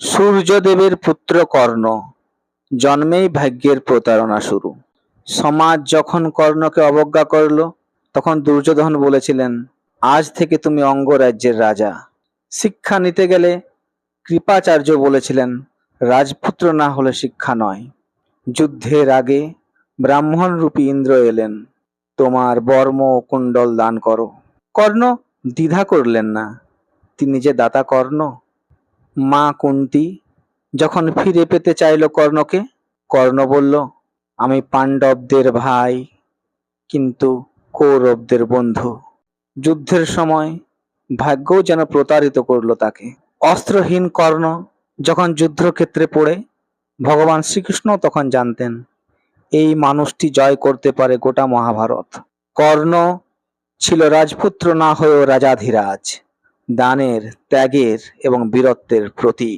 সূর্যদেবের পুত্র কর্ণ, জন্মেই ভাগ্যের প্রতারণা শুরু। সমাজ যখন কর্ণকে অবজ্ঞা করল, তখন দুর্যোধন বলেছিলেন, আজ থেকে তুমি অঙ্গরাজ্যের রাজা। শিক্ষা নিতে গেলে কৃপাচার্য বলেছিলেন, রাজপুত্র না হলে শিক্ষা নয়। যুদ্ধের আগে ব্রাহ্মণ রূপী ইন্দ্র এলেন, তোমার বর্ম কুণ্ডল দান করো। কর্ণ দ্বিধা করলেন না, তিনি যে দাতা কর্ণ মা কুন্তি যখন ফিরে পেতে চাইল কর্ণকে, কর্ণ বলল, আমি পাণ্ডবদের ভাই, কিন্তু কৌরবদের বন্ধু। যুদ্ধের সময় ভাগ্যও যেন প্রতারিত করল তাকে। অস্ত্রহীন কর্ণ যখন যুদ্ধক্ষেত্রে পড়ে, ভগবান শ্রীকৃষ্ণ তখন জানতেন, এই মানুষটি জয় করতে পারে গোটা মহাভারত। কর্ণ ছিল রাজপুত্র না হয়েও রাজাধিরাজ। দানের ত্যাগের এবং বীরত্বের প্রতীক।